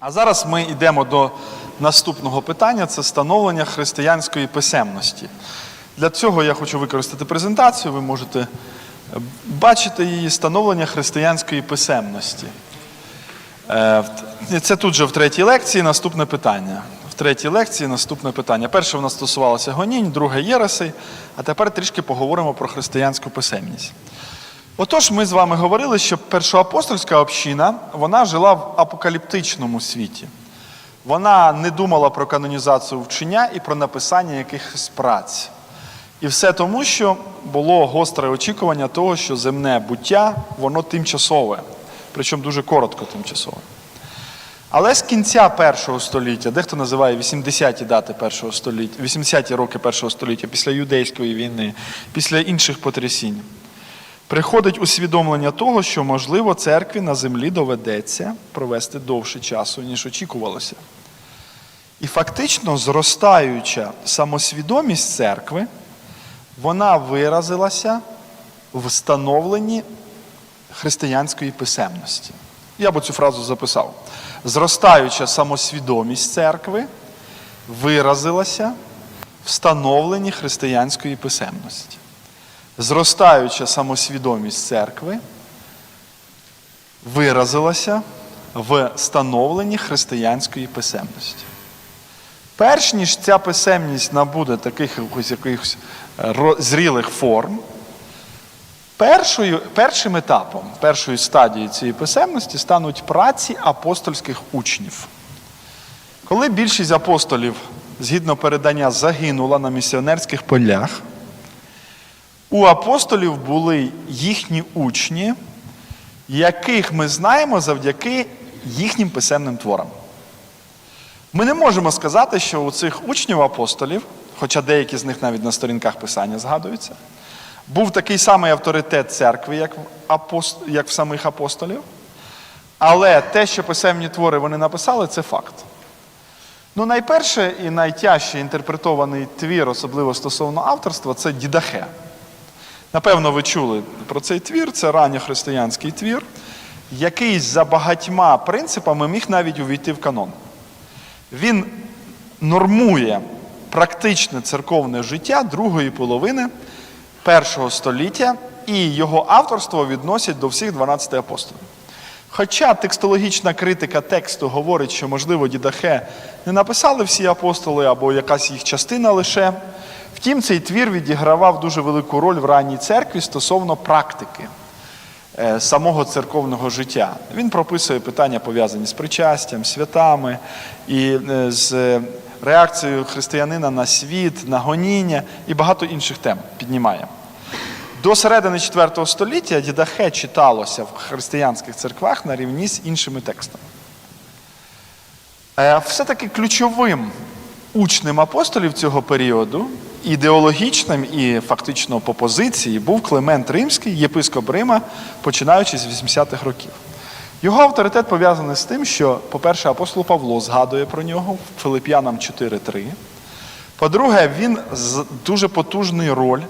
А зараз ми йдемо до наступного питання це становлення християнської писемності. Для цього я хочу використати презентацію, ви можете е, бачити її становлення християнської писемності. Е, Це тут же в третій лекції наступне питання. В третій лекції наступне питання. Перше в нас стосувалося гонінь, друге єресей, а тепер трішки поговоримо про християнську писемність. Отож, ми з вами говорили, що першоапостольська община вона жила в апокаліптичному світі. Вона не думала про канонізацію вчення і про написання якихось праць. І все тому, що було гостре очікування того, що земне буття воно тимчасове, причому дуже коротко тимчасове. Але з кінця першого століття, дехто називає 80-ті дати першого століття, 80-ті роки першого століття, після юдейської війни, після інших потрясінь, приходить усвідомлення того, що, можливо, церкві на землі доведеться провести довше часу, ніж очікувалося. І фактично зростаюча самосвідомість церкви, вона виразилася в встановленні християнської писемності. Я би цю фразу записав. Зростаюча самосвідомість церкви виразилася в встановленні християнської писемності. Зростаюча самосвідомість церкви виразилася в становленні християнської писемності. Перш ніж ця писемність набуде таких якихось, е, зрілих форм, першою, першим етапом, першою стадією цієї писемності стануть праці апостольських учнів. Коли більшість апостолів, згідно передання, загинула на місіонерських полях, у апостолів були їхні учні, яких ми знаємо завдяки їхнім писемним творам. Ми не можемо сказати, що у цих учнів апостолів, хоча деякі з них навіть на сторінках писання згадуються, був такий самий авторитет церкви, як в, апост... як в самих апостолів. Але те, що писемні твори вони написали, це факт. Ну, найперше і найтяжче інтерпретований твір, особливо стосовно авторства, це Дідахе. Напевно, ви чули про цей твір, це ранньохристиянський твір, який за багатьма принципами міг навіть увійти в канон. Він нормує практичне церковне життя другої половини першого століття, і його авторство відносять до всіх 12 апостолів. Хоча текстологічна критика тексту говорить, що, можливо, Дідахе не написали всі апостоли або якась їх частина лише, втім, цей твір відігравав дуже велику роль в ранній церкві стосовно практики е, самого церковного життя. Він прописує питання, пов'язані з причастям, святами і е, з реакцією християнина на світ, на гоніння і багато інших тем піднімає. До середини IV століття Дідахе читалося в християнських церквах на рівні з іншими текстами. Е, Все-таки ключовим учнем апостолів цього періоду, ідеологічним і фактично по позиції, був Климент Римський, єпископ Рима, починаючи з 80-х років. Його авторитет пов'язаний з тим, що, по-перше, апостол Павло згадує про нього Филип'янам 4.3. По-друге, він дуже потужний роль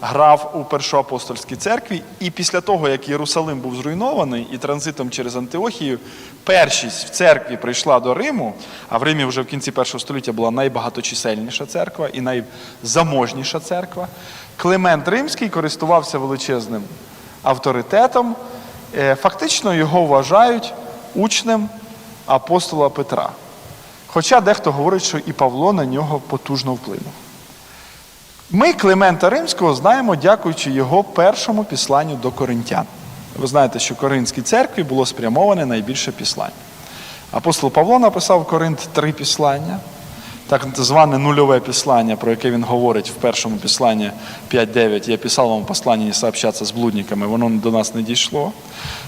грав у першоапостольській церкві, і після того, як Єрусалим був зруйнований і транзитом через Антиохію, першість в церкві прийшла до Риму, а в Римі вже в кінці першого століття була найбагаточисельніша церква і найзаможніша церква. Климент Римський користувався величезним авторитетом. Е, Фактично його вважають учнем апостола Петра. Хоча дехто говорить, що і Павло на нього потужно вплинув. Ми Климента Римського знаємо, дякуючи його першому післанню до коринтян. Ви знаєте, що Коринській церкві було спрямоване найбільше післання. Апостол Павло написав Коринт три післання, так зване нульове післання, про яке він говорить в першому післанні 5.9. Я писав вам послання не сообщатися з блудниками, воно до нас не дійшло.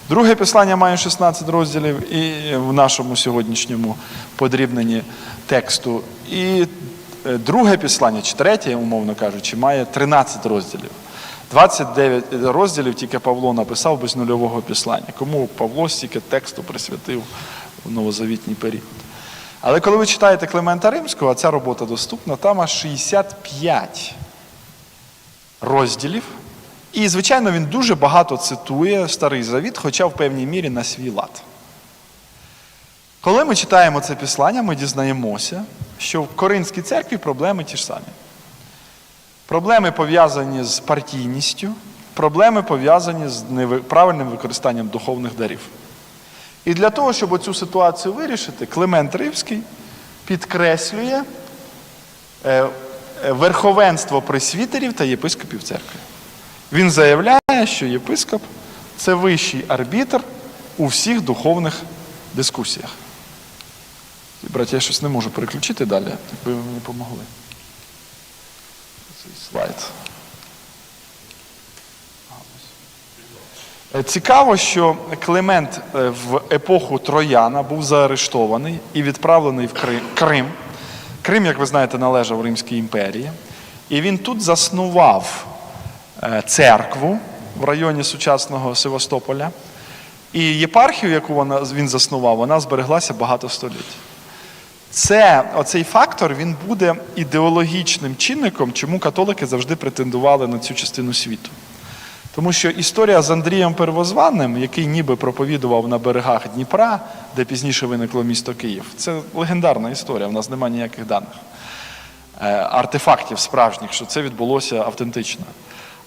Друге післання має 16 розділів і в нашому сьогоднішньому подрібненні тексту. І друге післання, чи третє, умовно кажучи, має 13 розділів. 29 розділів тільки Павло написав без нульового післання. Кому Павло стільки тексту присвятив в новозавітній період. Але коли ви читаєте Климента Римського, а ця робота доступна, там аж 65 розділів. І, звичайно, він дуже багато цитує Старий Завіт, хоча в певній мірі на свій лад. Коли ми читаємо це післання, ми дізнаємося, що в Коринській церкві проблеми ті ж самі. Проблеми пов'язані з партійністю, проблеми пов'язані з неви- правильним використанням духовних дарів. І для того, щоб цю ситуацію вирішити, Климент Римський підкреслює е, е, верховенство пресвітерів та єпископів церкви. Він заявляє, що єпископ це вищий арбітр у всіх духовних дискусіях. Браття, я щось не можу переключити далі, якби ви мені допомогли. Цей слайд. Е, Цікаво, що Климент е, в епоху Трояна був заарештований і відправлений в Крим. Крим, як ви знаєте, належав Римській імперії. І він тут заснував е, церкву в районі сучасного Севастополя. І єпархію, яку він заснував, вона збереглася багато століть. Це, оцей фактор він буде ідеологічним чинником, чому католики завжди претендували на цю частину світу. Тому що історія з Андрієм Первозванним, який ніби проповідував на берегах Дніпра, де пізніше виникло місто Київ, це легендарна історія, в нас немає ніяких даних, е, артефактів справжніх, що це відбулося автентично.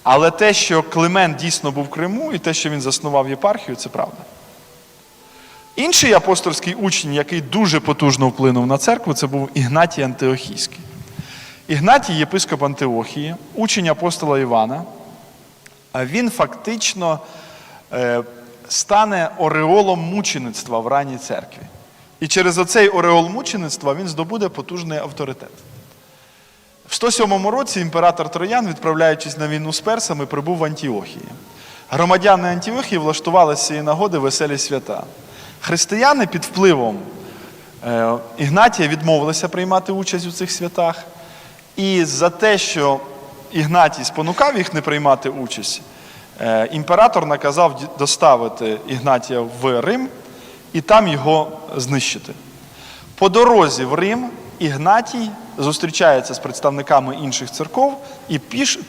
Але те, що Климент дійсно був в Криму, і те, що він заснував єпархію, це правда. Інший апостольський учень, який дуже потужно вплинув на церкву, це був Ігнатій Антиохійський. Ігнатій, єпископ Антиохії, учень апостола Івана, він фактично е, стане ореолом мучеництва в ранній церкві. І через оцей ореол мучеництва він здобуде потужний авторитет. В 107 році імператор Троян, відправляючись на війну з персами, прибув в Антіохії. Громадяни Антіохії влаштували з цієї нагоди веселі свята. Християни під впливом е, Ігнатія відмовилися приймати участь у цих святах. І за те, що Ігнатій спонукав їх не приймати участь, е, імператор наказав доставити Ігнатія в Рим і там його знищити. По дорозі в Рим Ігнатій зустрічається з представниками інших церков і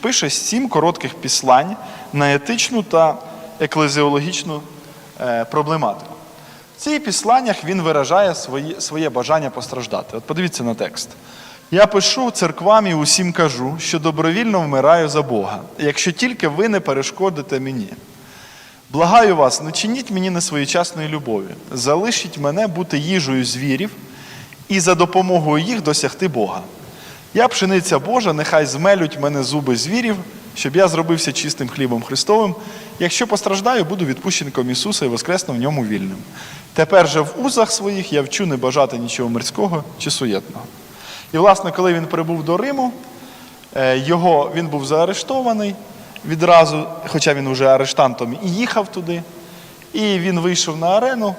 пише сім коротких післань на етичну та еклезіологічну е, проблематику. В цих післаннях він виражає свої, своє бажання постраждати. От подивіться на текст. Я пишу церквам і усім кажу, що добровільно вмираю за Бога, якщо тільки ви не перешкодите мені. Благаю вас, не чиніть мені несвоєчасної любові, залишіть мене бути їжею звірів і за допомогою їх досягти Бога. Я пшениця Божа, нехай змелють мене зуби звірів, щоб я зробився чистим хлібом Христовим. Якщо постраждаю, буду відпущенком Ісуса і воскресну в ньому вільним. Тепер же в узах своїх я вчу не бажати нічого мирського чи суєтного. І, власне, коли він прибув до Риму, е, його, він був заарештований відразу, хоча він вже арештантом і їхав туди. І він вийшов на арену,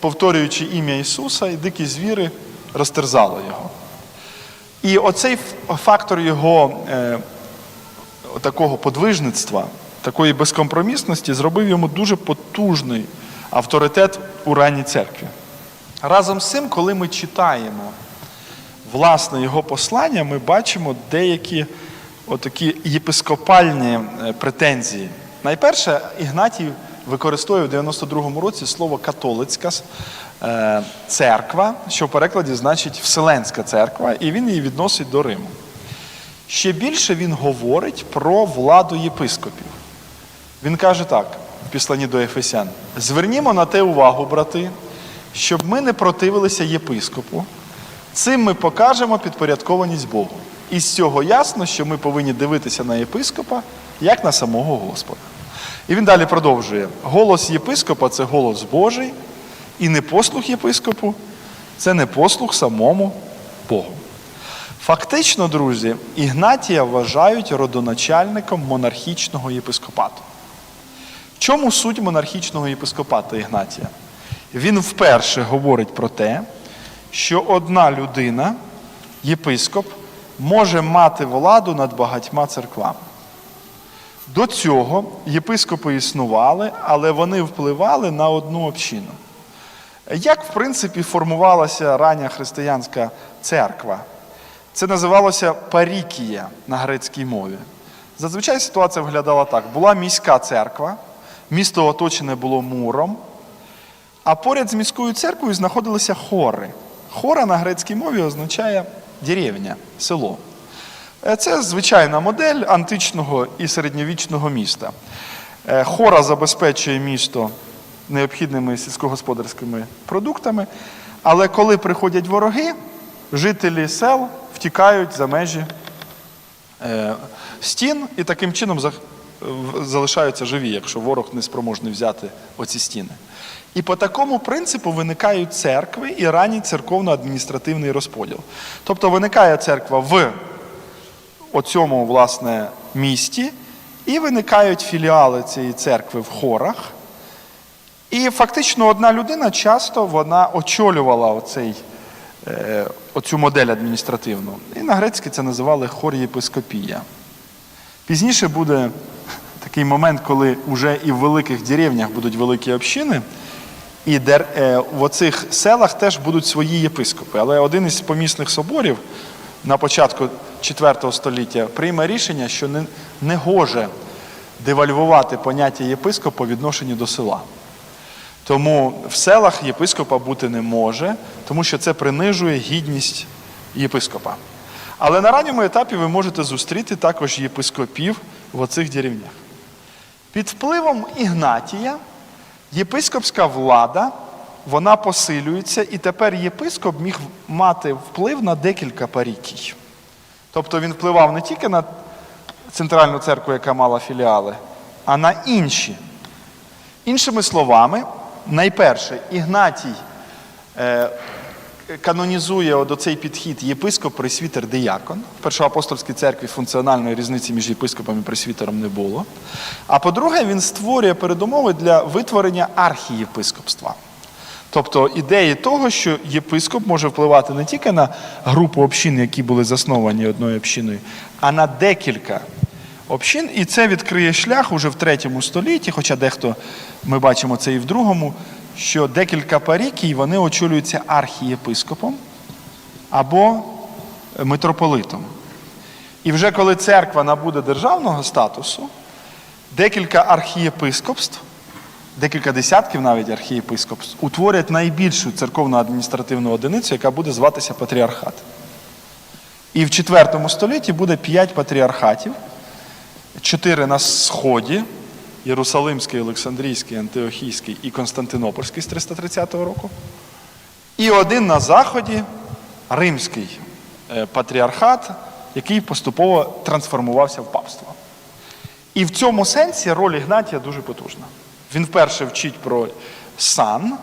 повторюючи ім'я Ісуса, і дикі звіри розтерзали його. І оцей фактор його е, такого подвижництва, такої безкомпромісності зробив йому дуже потужний авторитет у ранній церкві. Разом з цим, коли ми читаємо власне його послання, ми бачимо деякі отакі єпископальні е, претензії. Найперше, Ігнатій використовує в 92-му році слово католицька е, церква, що в перекладі значить Вселенська церква, і він її відносить до Риму. Ще більше він говорить про владу єпископів. Він каже так в післанні до Ефесян: звернімо на те увагу, брати, щоб ми не противилися єпископу. Цим ми покажемо підпорядкованість Богу. І з цього ясно, що ми повинні дивитися на єпископа як на самого Господа. І він далі продовжує: голос єпископа це голос Божий, і непослух єпископу це не послух самому Богу. Фактично, друзі, Ігнатія вважають родоначальником монархічного єпископату. В чому суть монархічного єпископата Ігнатія? Він вперше говорить про те, що одна людина, єпископ, може мати владу над багатьма церквами. До цього єпископи існували, але вони впливали на одну общину. Як, в принципі, формувалася рання християнська церква? Це називалося парікія на грецькій мові. Зазвичай ситуація виглядала так: була міська церква, місто оточене було муром, А поряд з міською церквою знаходилися хори. Хора на грецькій мові означає деревня, село. Е, Це звичайна модель античного і середньовічного міста. Е, Хора забезпечує місто необхідними сільськогосподарськими продуктами, але коли приходять вороги, жителі сел втікають за межі е, стін і таким чином залишаються живі, якщо ворог не спроможний взяти оці стіни. І по такому принципу виникають церкви і ранній церковно-адміністративний розподіл. Тобто виникає церква в оцьому власне місті, і виникають філіали цієї церкви в хорах. І фактично одна людина часто вона очолювала оцей, оцю модель адміністративну. І на грецькій це називали хор'єпископія. Пізніше буде такий момент, коли вже і в великих деревнях будуть великі общини, і е, в оцих селах теж будуть свої єпископи. Але один із помісних соборів на початку IV століття прийме рішення, що не, не гоже девальвувати поняття єпископ по відношенню до села. Тому в селах єпископа бути не може, тому що це принижує гідність єпископа. Але на ранньому етапі ви можете зустріти також єпископів в оцих деревнях. Під впливом Ігнатія єпископська влада вона посилюється, і тепер єпископ міг мати вплив на декілька парікій. Тобто він впливав не тільки на центральну церкву, яка мала філіали, а на інші. Іншими словами, найперше, Ігнатій е, канонізує от оцей підхід єпископ, пресвітер, диякон. В Першоапостольській церкві функціональної різниці між єпископом і пресвітером не було. А по-друге, він створює передумови для витворення архієпископства. Тобто ідеї того, що єпископ може впливати не тільки на групу общин, які були засновані одною общиною, а на декілька общин. І це відкриє шлях уже в третьому столітті, хоча дехто ми бачимо це і в другому, що декілька парікій вони очолюються архієпископом або митрополитом. І вже коли церква набуде державного статусу, декілька архієпископств, декілька десятків навіть архієпископств, утворять найбільшу церковно-адміністративну одиницю, яка буде зватися патріархат. І в IV столітті буде п'ять патріархатів, чотири на сході Єрусалимський, Олександрійський, Антиохійський і Константинопольський з 330 року. І один на заході римський е, патріархат, який поступово трансформувався в папство. І в цьому сенсі роль Ігнатія дуже потужна. Він вперше вчить про сан,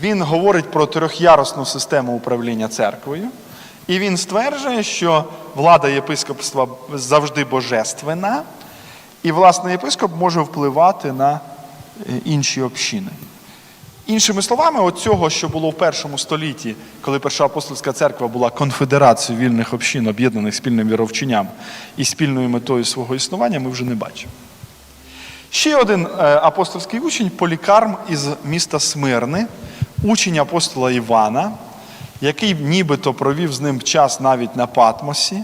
він говорить про трьохярусну систему управління церквою, і він стверджує, що влада єпископства завжди божественна, і, власне, єпископ може впливати на е, інші общини. Іншими словами, от цього, що було в першому столітті, коли Перша апостольська церква була конфедерацією вільних общин, об'єднаних спільним віровченням і спільною метою свого існування, ми вже не бачимо. Ще один е, апостольський учень Полікарм із міста Смирни, учень апостола Івана, який нібито провів з ним час навіть на Патмосі.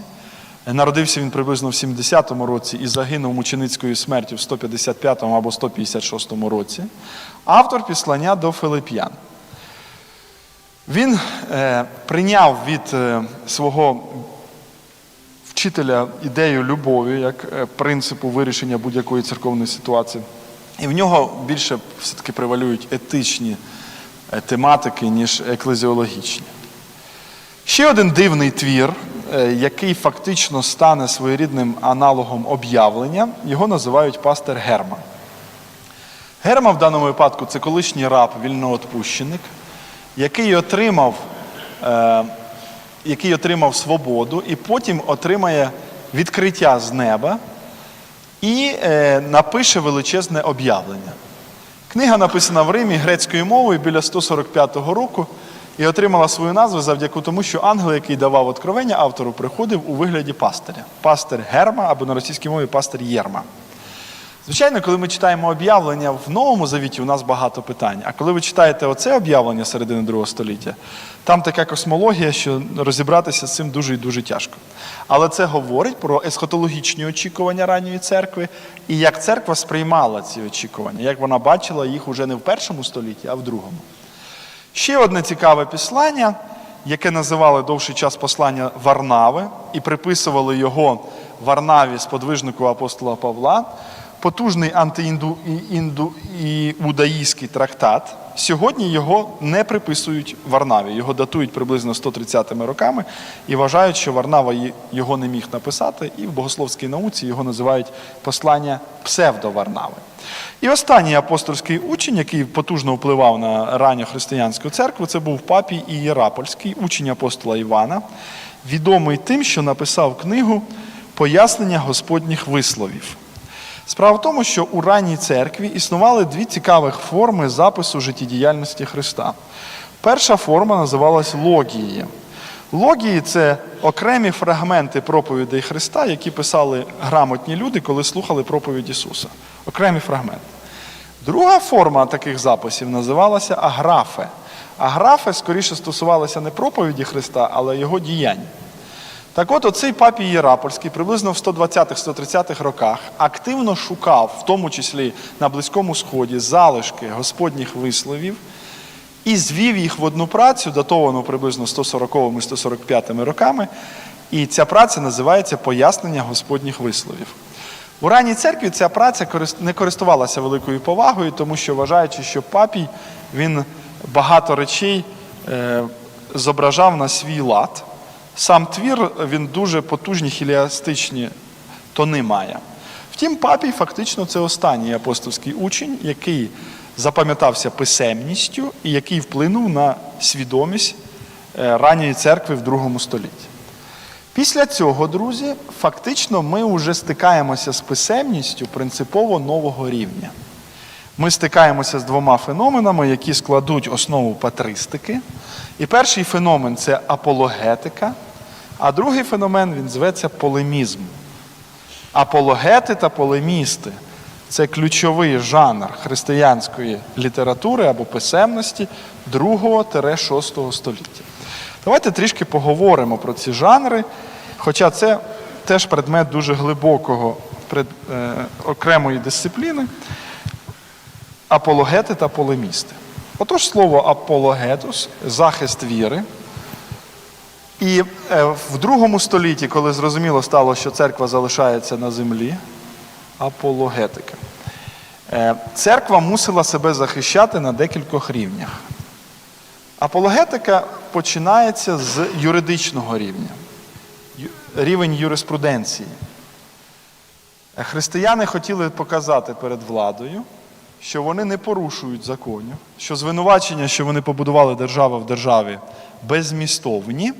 Народився він приблизно в 70-му році і загинув мученицькою смертю в 155-му або 156-му році. Автор післання до Филип'ян. Він е, прийняв від е, свого вчителя ідею любові як е, принципу вирішення будь-якої церковної ситуації. І в нього більше все-таки превалюють етичні е, тематики, ніж еклезіологічні. Ще один дивний твір, е, який фактично стане своєрідним аналогом об'явлення, його називають пастир Герма. Герма в даному випадку це колишній раб, вільноотпущеник, який отримав, е, який отримав свободу і потім отримає відкриття з неба і е, напише величезне об'явлення. Книга написана в Римі грецькою мовою біля 145 року і отримала свою назву завдяки тому, що ангел, який давав откровення автору, приходив у вигляді пастиря. Пастир Герма або на російській мові пастир Єрма. Звичайно, коли ми читаємо об'явлення в Новому Завіті, у нас багато питань. А коли ви читаєте оце об'явлення середини Другого століття, там така космологія, що розібратися з цим дуже і дуже тяжко. Але це говорить про есхатологічні очікування ранньої церкви і як церква сприймала ці очікування, як вона бачила їх уже не в першому столітті, а в другому. Ще одне цікаве післання, яке називали довший час послання Варнави, і приписували його Варнаві сподвижнику апостола Павла, потужний антиіндуїдський трактат. Сьогодні його не приписують Варнаві, його датують приблизно 130-ми роками і вважають, що Варнава його не міг написати, і в богословській науці його називають послання псевдоварнави. І останній апостольський учень, який потужно впливав на ранню християнську церкву, це був папій Ієрапольський, учень апостола Івана, відомий тим, що написав книгу Пояснення Господніх висловів. Справа в тому, що у ранній церкві існували дві цікавих форми запису життєдіяльності Христа. Перша форма називалась логією. Логії це окремі фрагменти проповідей Христа, які писали грамотні люди, коли слухали проповідь Ісуса. Окремі фрагменти. Друга форма таких записів називалася аграфе. Аграфе скоріше стосувалася не проповіді Христа, але його діянь. Так от оцей папій Єрапольський приблизно в 120-130-х роках активно шукав, в тому числі на Близькому Сході, залишки Господніх висловів і звів їх в одну працю, датовану приблизно 140-145 роками. І ця праця називається Пояснення Господніх висловів. У ранній церкві ця праця не користувалася великою повагою, тому що вважаючи, що папій він багато речей е, зображав на свій лад. Сам твір він дуже потужні хіліастичні тони має. Втім, папій фактично це останній апостольський учень, який запам'ятався писемністю і який вплинув на свідомість е, ранньої церкви в другому столітті. Після цього, друзі, фактично ми вже стикаємося з писемністю принципово нового рівня. Ми стикаємося з двома феноменами, які складуть основу патристики. І перший феномен це апологетика, а другий феномен він зветься полемізм. Апологети та полемісти це ключовий жанр християнської літератури або писемності 2-6 століття. Давайте трішки поговоримо про ці жанри, хоча це теж предмет дуже глибокого е, окремої дисципліни апологети та полемісти. Отож, слово апологетус захист віри. І е, в другому столітті, коли зрозуміло стало, що церква залишається на землі, апологетика. Е, Церква мусила себе захищати на декількох рівнях. Апологетика починається з юридичного рівня, рівень юриспруденції. Е, Християни хотіли показати перед владою, що вони не порушують законів, що звинувачення, що вони побудували державу в державі, безмістовні.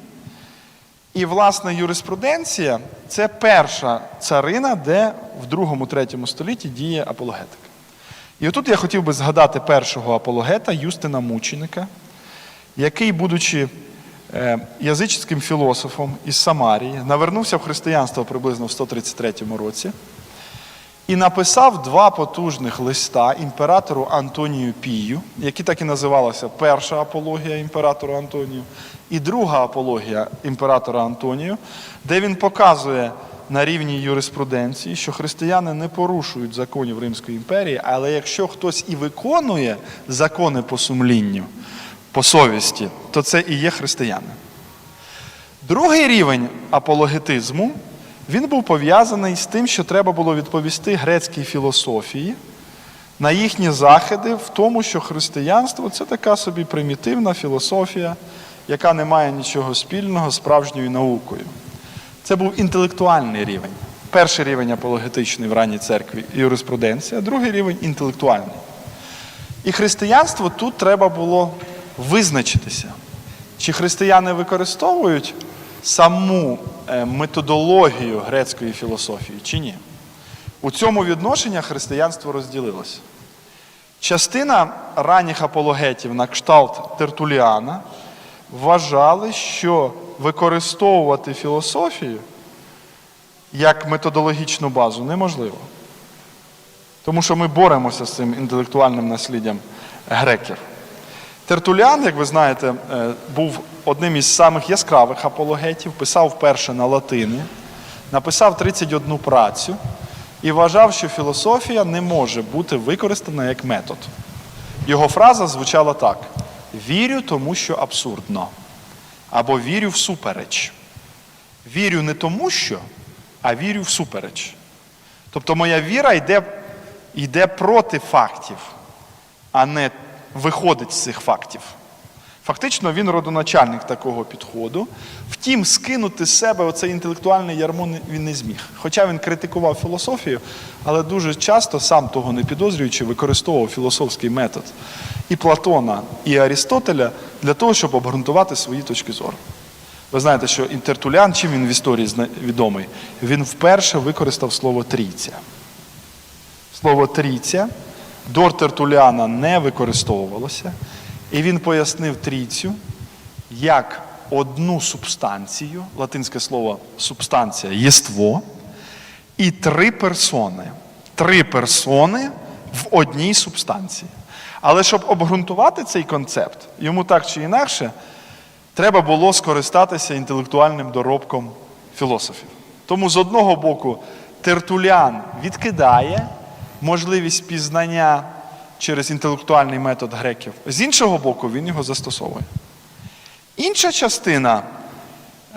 І, власне, юриспруденція це перша царина, де в другому-третьому столітті діє апологетика. І отут я хотів би згадати першого апологета Юстина Мученика, який, будучи е, язичським філософом із Самарії, навернувся в християнство приблизно в 133 році і написав два потужних листа імператору Антонію Пію, які так і називалися Перша апологія імператору Антонію і друга апологія імператора Антонію, де він показує на рівні юриспруденції, що християни не порушують законів Римської імперії, але якщо хтось і виконує закони по сумлінню, по совісті, то це і є християни. Другий рівень апологетизму він був пов'язаний з тим, що треба було відповісти грецькій філософії на їхні заходи в тому, що християнство це така собі примітивна філософія, яка не має нічого спільного з справжньою наукою. Це був інтелектуальний рівень. Перший рівень апологетичний в ранній церкві юриспруденція, другий рівень інтелектуальний. І християнство тут треба було визначитися, чи християни використовують саму методологію грецької філософії, чи ні. У цьому відношенні християнство розділилося. Частина ранніх апологетів на кшталт Тертуліана вважали, що використовувати філософію як методологічну базу неможливо. Тому що ми боремося з цим інтелектуальним насліддям греків. Тертуліан, як ви знаєте, е, був одним із самих яскравих апологетів, писав вперше на латині, написав 31 працю і вважав, що філософія не може бути використана як метод. Його фраза звучала так: вірю, тому що абсурдно, або вірю всупереч. Вірю не тому, що, а вірю всупереч. Тобто моя віра йде, йде проти фактів, а не виходить з цих фактів. Фактично, він родоначальник такого підходу. Втім, скинути з себе оце інтелектуальне ярмо він не зміг. Хоча він критикував філософію, але дуже часто, сам того не підозрюючи, використовував філософський метод і Платона, і Арістотеля для того, щоб обґрунтувати свої точки зору. Ви знаєте, що інтертулян, чим він в історії відомий? Він вперше використав слово трійця. Слово трійця до Тертуляна не використовувалося, і він пояснив трійцю як одну субстанцію, латинське слово субстанція єство, і три персони. Три персони в одній субстанції. Але щоб обґрунтувати цей концепт, йому так чи інакше, треба було скористатися інтелектуальним доробком філософів. Тому з одного боку Тертулян відкидає можливість пізнання через інтелектуальний метод греків, з іншого боку, він його застосовує. Інша частина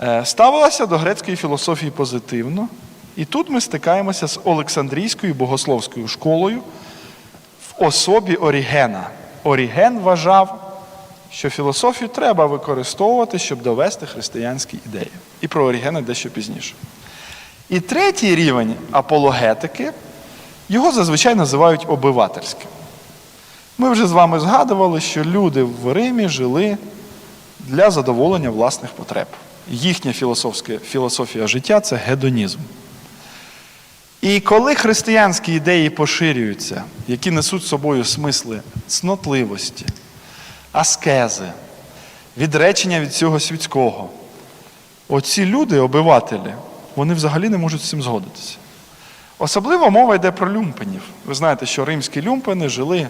е, ставилася до грецької філософії позитивно, і тут ми стикаємося з Олександрійською богословською школою в особі Орігена. Оріген вважав, що філософію треба використовувати, щоб довести християнські ідеї. І про Орігена дещо пізніше. І третій рівень апологетики, його зазвичай називають обивательським. Ми вже з вами згадували, що люди в Римі жили для задоволення власних потреб. Їхня філософія життя це гедонізм. І коли християнські ідеї поширюються, які несуть з собою смисли цнотливості, аскези, відречення від цього світського, оці люди, обивателі, вони взагалі не можуть з цим згодитися. Особливо мова йде про люмпенів. Ви знаєте, що римські люмпени жили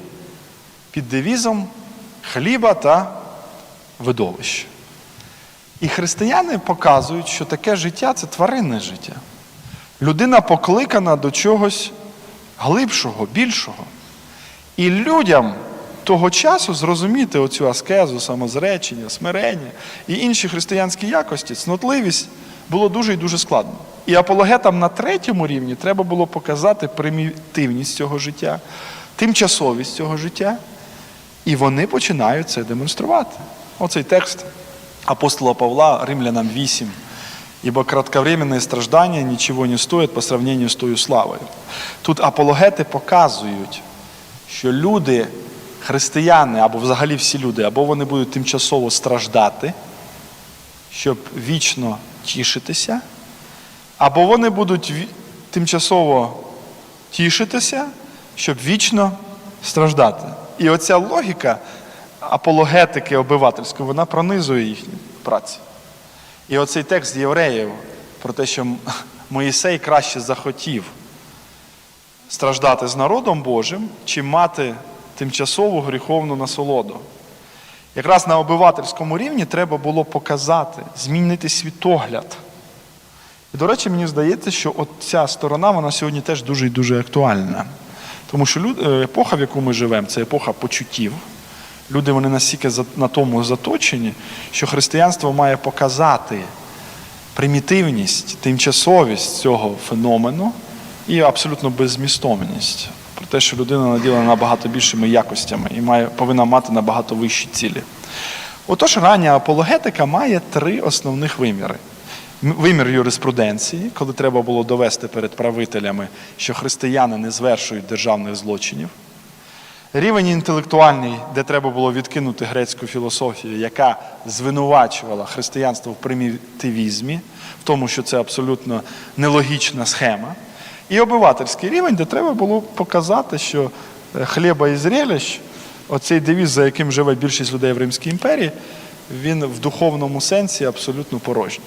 під девізом хліба та видовища. І християни показують, що таке життя це тваринне життя. Людина покликана до чогось глибшого, більшого. І людям того часу зрозуміти оцю аскезу, самозречення, смирення і інші християнські якості, цнотливість було дуже і дуже складно. І апологетам на третьому рівні треба було показати примітивність цього життя, тимчасовість цього життя. І вони починають це демонструвати. Оцей текст апостола Павла, Римлянам 8. Ибо кратковременные страждания ничего не стоят по сравнению з тою славою. Тут апологети показують, що люди, християни або взагалі всі люди, або вони будуть тимчасово страждати, щоб вічно тішитися, або вони будуть тимчасово тішитися, щоб вічно страждати. І оця логіка апологетики обивательської, вона пронизує їхні праці. І оцей текст євреїв про те, що Моїсей краще захотів страждати з народом Божим, чим мати тимчасову гріховну насолоду. Якраз на обивательському рівні треба було показати, змінити світогляд. І, до речі, мені здається, що от ця сторона вона сьогодні теж дуже і дуже актуальна. Тому що е, епоха, в яку ми живемо, це епоха почуттів. Люди вони настільки на тому заточені, що християнство має показати примітивність, тимчасовість цього феномену і абсолютно беззмістовність. Те, що людина наділена набагато більшими якостями і має, повинна мати набагато вищі цілі. Отож, рання апологетика має три основних виміри. Вимір юриспруденції, коли треба було довести перед правителями, що християни не звершують державних злочинів. Рівень інтелектуальний, де треба було відкинути грецьку філософію, яка звинувачувала християнство в примітивізмі, в тому, що це абсолютно нелогічна схема. І обивательський рівень, де треба було показати, що е, хліба і зрелищ, оцей девіз, за яким живе більшість людей в Римській імперії, він в духовному сенсі абсолютно порожній.